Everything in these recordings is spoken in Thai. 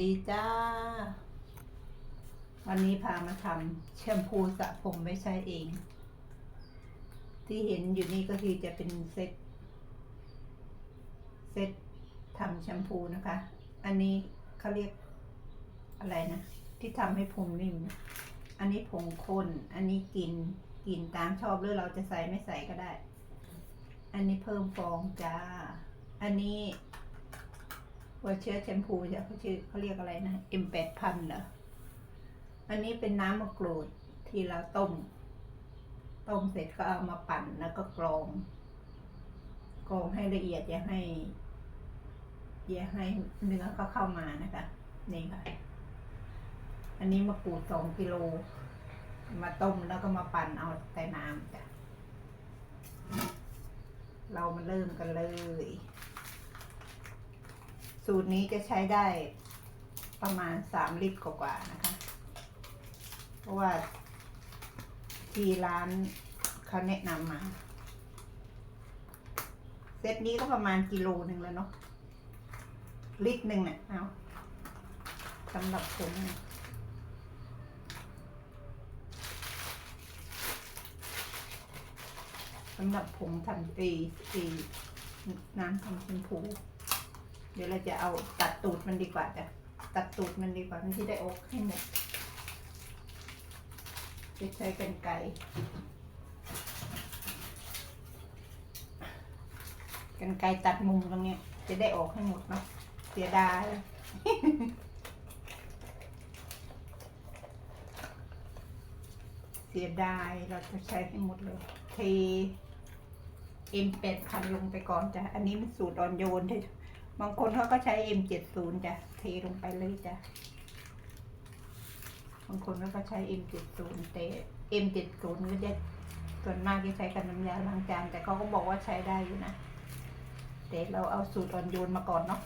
ดีจ้า วันนี้พามาทำแชมพูสระผมไว้ใช้เอง ที่เห็นอยู่นี่ก็คือจะเป็นเซตเซตทำแชมพูนะคะ อันนี้เขาเรียกอะไรนะ ที่ทำให้ผมนิ่มนะอันนี้ผงข้น อันนี้กินกินตามชอบหรือเราจะใส่ไม่ใส่ก็ได้ อันนี้เพิ่มฟองจ้า อันนี้ ว่าเชื้อแชมพูจะเขาชื่อเขาเรียกอะไรนะเอ็มแปดพันเหรอ อันนี้เป็นน้ำมะกรูดที่เราต้ม ต้มเสร็จก็เอามาปั่นแล้วก็กรอง กรองให้ละเอียดอย่าให้อย่าให้เนื้อเขาเข้ามานะคะ นี่ค่ะ อันนี้มะกรูดสองกิโล มาต้มแล้วก็มาปั่นเอาแต่น้ำจ้ะ เรามาเริ่มกันเลย สูตรนี้จะใช้ได้ประมาณสามลิตรกว่าๆนะคะ เพราะว่าที่ร้านเขาแนะนำมา เซตนี้ก็ประมาณกิโลหนึ่งแล้วเนาะลิตรหนึ่งเนี่ยเอาสำหรับผมสำหรับผมทำตีตีน้ำทำชมพู เดี๋ยวเราจะเอาตัดตูดมันดีกว่าจ้ะตัดตูดมันดีกว่ามันที่ได้อกให้หมดจะใช้เป็นไก่กันไกรตัดมุมตรงนี้จะได้ออกให้หมดเนาะเสียดายเสียดายเราจะใช้ให้หมดเลยเทเอ็มเป็ดพันลงไปก่อนจ้ะอันนี้มันสูตรอ่อนโยนที่ บางคนเขาก็ใช้ M70 จ้ะ เทลงไปเลยจ้ะ บางคนเขาก็ใช้ M70 แต่ M70 ก็จะส่วนมากจะใช้กับน้ำยาล้างจานแต่เขาก็บอกว่าใช้ได้อยู่นะ แต่เราเอาสูตรอ่อนโยนมาก่อนเนาะ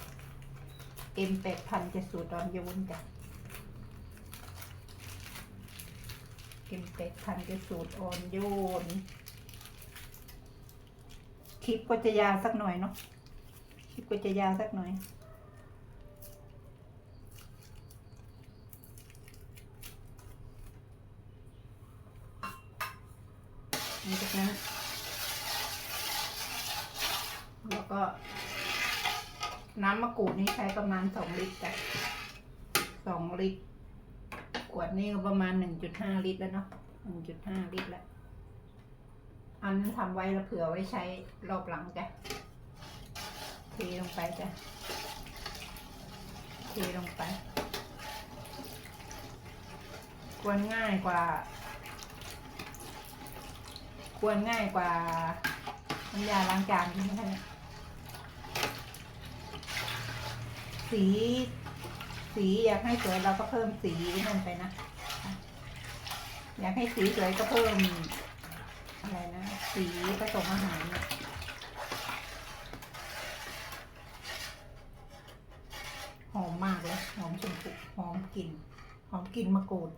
M8000 จะสูตรอ่อนโยนจ้ะ M8000 จะสูตรอ่อนโยนคลิปก็จะยาวสักหน่อยเนาะ คลิปก็จะยาวสักหน่อย หลังจากนั้นแล้วก็ น้ำมะกรูดนี่ใช้ประมาณสองลิตรจ้ะสองลิตร ขวดนี่ก็ประมาณหนึ่งจุดห้าลิตรแล้วเนาะหนึ่งจุดห้าลิตรแล้ว อันนั้นทำไว้แล้วเผื่อไว้ใช้รอบหลังจ้ะ เทลงไปจ้ะ เทลงไป ควรง่ายกว่า ควรง่ายกว่าน้ำยาล้างจานใช่ไหมคะเนี่ยสี สีอยากให้สวยเราก็เพิ่มสีนั่นไปนะ อยากให้สีสวยก็เพิ่มอะไรนะ สีผสมอาหารเนี่ย หอมมากเลย หอมชมพูหอม กลิ่นหอมกลิ่นมะกรูด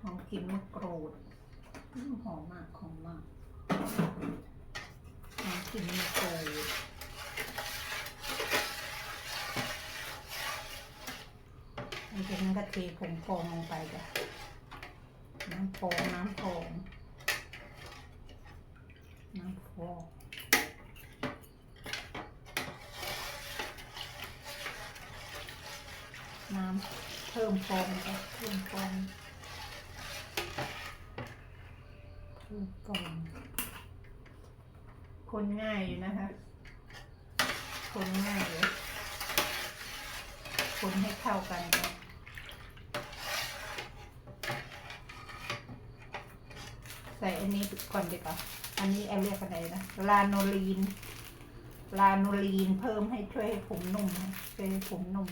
หอมกลิ่นมะกรูดหอมมากหอมมากหอมกลิ่นมะกรูดหลังจากนั้นก็เทผงฟองลงไปจ้ะน้ำฟองน้ำฟองน้ำฟองน้ำเพิ่มฟองจ้ะเพิ่มฟองเพิ่มฟองคนง่ายอยู่นะคะ คนง่ายเลยคนให้เข้ากันจ้ะใส่อันนี้ก่อนดีกว่า อันนี้แอลเรียกอะไรนะ ลาโนลีน ลาโนลีนเพิ่มให้ช่วยให้ผมนุ่มช่วยให้ผมนุ่ม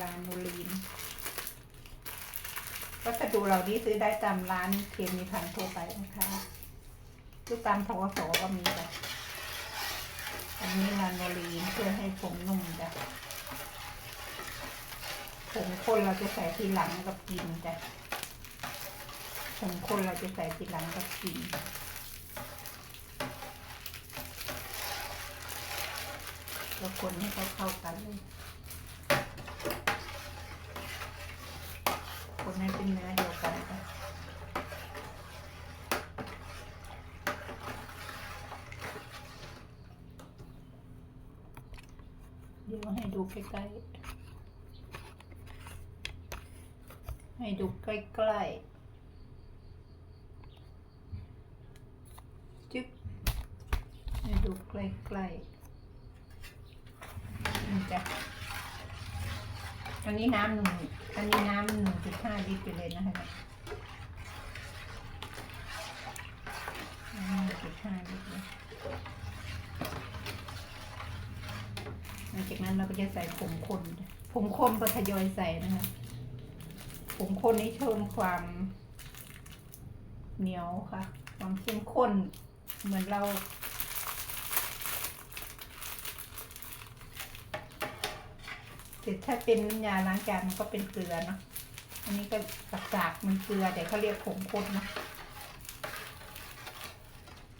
ลาโนลีน วัสดุเหล่านี้ซื้อได้ตามร้านเคมีพันทั่วไปนะคะทุกตามทวสก็มีจ้ะอันนี้ลาโนลีนเพื่อให้ผมนุ่มจ้ะผมคนเราจะใส่ทีหลังกับกินจ้ะผงคนเราจะใส่ทีหลังกับกินแล้วคนให้เขาเข้ากันเลย ให้เป็นเนื้อเดียวกันเดี๋ยวให้ดูใกล้ๆ ให้ดูใกล้ๆ จึ๊บ ให้ดูใกล้ๆอันนี้น้ำหนึ่ง จากนั้นเราก็จะใส่ผงคนผงคนก็ทยอยใส่นะคะผงคนนี้เพิ่มความเหนียวค่ะ ความเข้มข้นเหมือนเราเสร็จถ้าเป็นน้ำยาล้างจานมันก็เป็นเกลือเนาะ อันนี้ก็สากมันเกลือแต่เขาเรียกผงคนเนาะ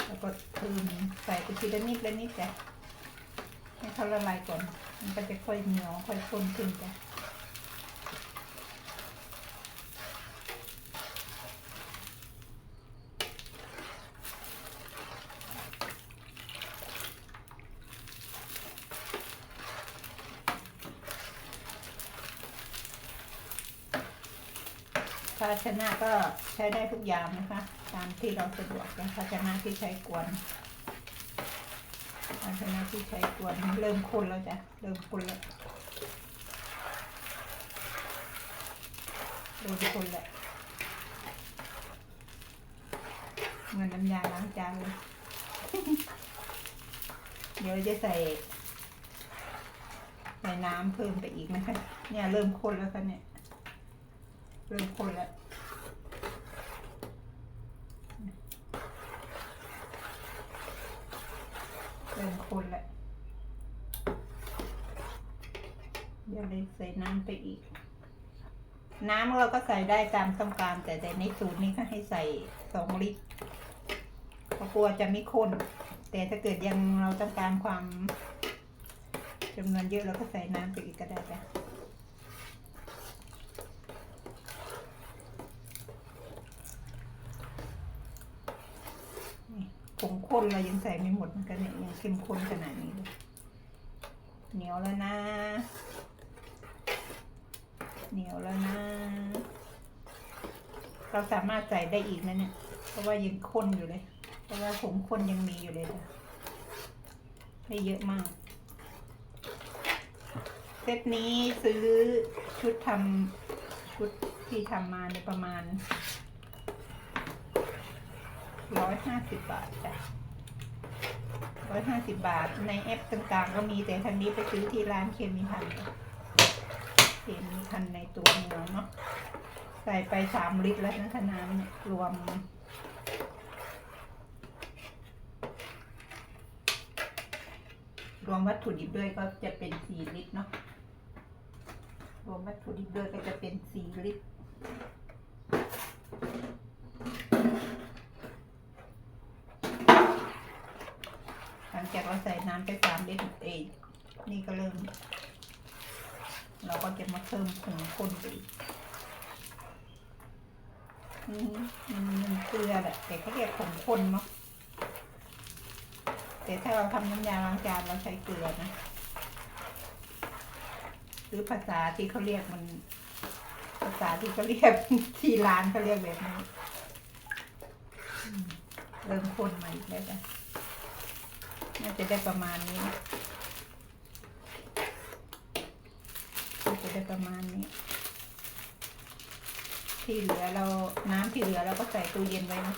แล้วก็เพิ่มใส่ไปทีละนิดละนิดแต่ให้เขาละลายก่อน มันก็จะค่อยเหนียวค่อยข้นขึ้นจ้ะภาชนะก็ใช้ได้ทุกอย่างนะคะ ตามที่เราสะดวกนะภาชนะที่ใช้กวน ชนะที่ใช้กวนเริ่มข้นแล้วจ้ะ เริ่มข้นแล้วเริ่มข้นแล้วเหมือนน้ำยาล้างจานเลย เดี๋ยวจะใส่ใส่น้ำเพิ่มไปอีกนะคะ เนี่ยเริ่มข้นแล้วค่ะเนี่ย เริ่มข้นแล้ว เป็นคนแหละ อยวเลยใส่น้ำไปอีก น้ำเราก็ใส่ได้ตามต้องการ แต่แต่ในสูตรนี้ก็ให้ใส่สองลิตรเพราะกลัวจะไม่ข้น แต่ถ้าเกิดยังเราต้องการความจำนวนเยอะเราก็ใส่น้ำไปอีกก็ได้จ้ะนี่ผง ข้นเรายังใส่ไม่หมดเหมือนกันเนี่ยยังเข้มข้นขนาดนี้เลยเหนียวแล้วนะ เหนียวแล้วนะ เราสามารถใส่ได้อีกนะเนี่ย เพราะว่ายังข้นอยู่เลย เพราะว่าผงข้นยังมีอยู่เลยจ้ะได้เยอะมาก เซตนี้ซื้อชุดทำชุดที่ทำมาในประมาณ ร้อยห้าสิบบาทจ้ะร้อยห้าสิบบาท ในแอปต่างๆ ก็มีแต่ทางนี้ไปซื้อที่ร้านเคมีพันเคมีพันในตัวเมืองเนาะ ใส่ไปสามลิตรแล้วนะคะน้ำเนี่ยรวมรวมวัตถุดิบด้วยก็จะเป็นสี่ลิตรเนาะ รวมวัตถุดิบด้วยก็จะเป็นสี่ลิตร หลังจาก เราใส่น้ำไปสามลิตรเองนี่ก็เริ่ม เราก็จะมาเพิ่มผงข้นไปอีกมันมันเกลือแหละแต่เขาเรียกผงข้นเนาะแต่ถ้าเราทำน้ำยาล้างจานเราใช้เกลือนะหรือภาษาที่เขาเรียกมัน ภาษาที่เขาเรียกที่ร้านเขาเรียกแบบนี้เริ่มข้นมาอีกแล้วจ้ะ น่าจะได้ประมาณนี้น่าจะได้ประมาณนี้ ที่เหลือเราน้ำที่เหลือเราก็ใส่ตู้เย็นไว้นะ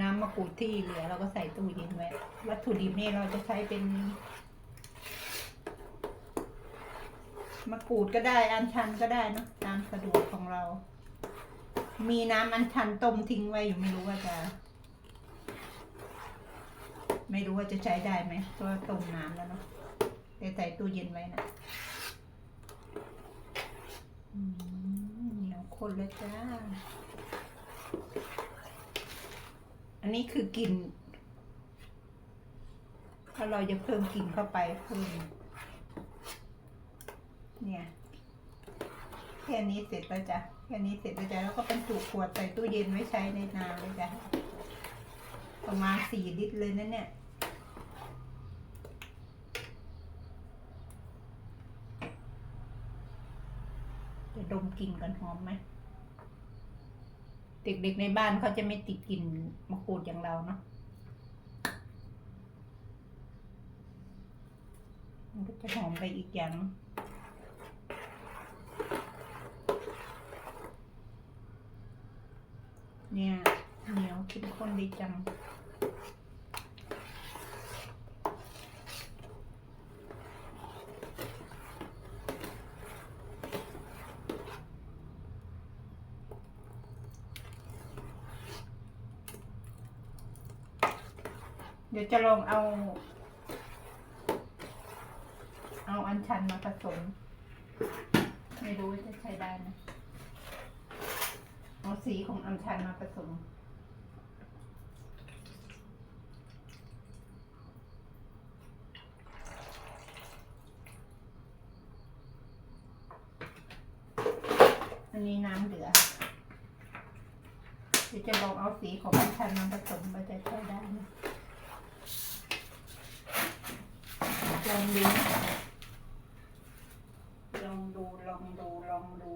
น้ำมะกรูดที่เหลือเราก็ใส่ตู้เย็นไว้ วัตถุดิบนี่เราจะใช้เป็นมะกรูดก็ได้อัญชันก็ได้เนะตามสะดวกของเรา มีน้ำอัญชันต้มทิ้งไว้อยู่ไม่รู้ว่าจะ ไม่รู้ว่าจะใช้ได้ไหมเพราะว่าต้มน้ำแล้วเนาะแต่ใส่ตู้เย็นไว้นะเหนียวข้นเลยจ้า อันนี้คือกลิ่นถ้าเราจะเพิ่มกลิ่นเข้าไปเพิ่มเนี่ยแค่นี้เสร็จแล้วจ้ะแค่นี้เสร็จแล้วจ้ะแล้วก็บรรจุขวดใส่ตู้เย็นไว้ใช้ในนานเลยจ้ะประมาณสี่ลิตรเลยนะเนี่ย ดมกลิ่นกันหอมไหมเด็กๆในบ้านเขาจะไม่ติดกลิ่นมะกรูดอย่างเราเนาะมันก็จะหอมไปอีกอย่างเนี่ยเหนียวเข้มข้นดีจัง เดี๋ยวจะลองเอา เอาอันชันมาผสม ไม่รู้จะใช้ได้ไหมเอาสีของอันชันมาผสมอันนี้น้ำเหลือเดี๋ยวจะลองเอาสีของอันชันมาผสมว่าจะใช้ได้ไหม ลองดูนลองดู ลองดู ลองดู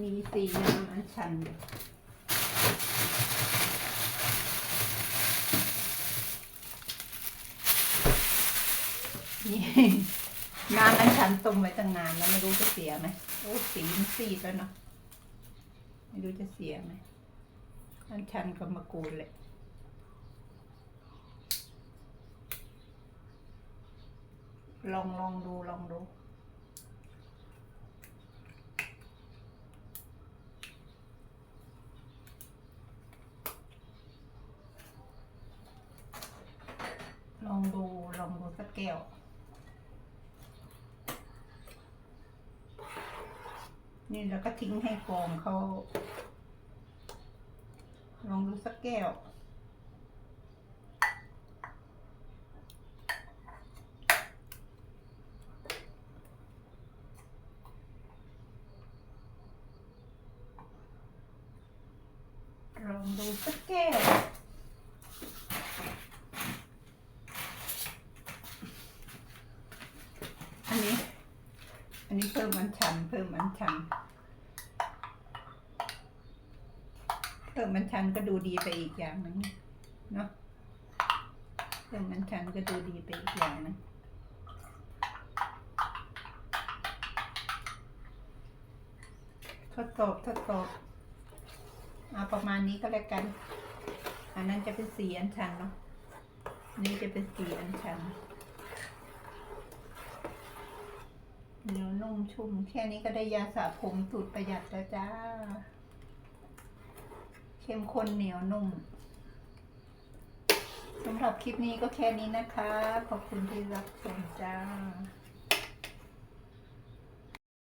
มีสีน้ำอันชันอยู่นี่น้ำอันชันต้มไว้ตั้งนานแล้วไม่รู้จะเสียไหมโอ้สีมันซีดแล้วเนาะไม่รู้จะเสียไหมอันชันกับมะกรูดเลย ลองลองดูลองดูลองดูลองดูสักแก้วนี่แล้วก็ทิ้งให้ฟองเขาลองดูสักแก้ว ลองดูสักแก้ว อันนี้ อันนี้เพิ่มอันชันเพิ่มอันชันเพิ่มอันชันก็ดูดีไปอีกอย่างหนึงเนาะเพิ่มอันชันก็ดูดีไปอีกอย่างหนึงทดสอบทดสอบเอาประมาณนี้ก็แล้วกัน อันนั้นจะเป็นสีอันชันเนาะนี่จะเป็นสีอันชัน เหนียวนุ่มชุ่ม แค่นี้ก็ได้ยาสระผมสูตรประหยัดแล้วจ้า เข้มข้นเหนียวนุ่มสำหรับคลิปนี้ก็แค่นี้นะคะ ขอบคุณที่รับชมจ้า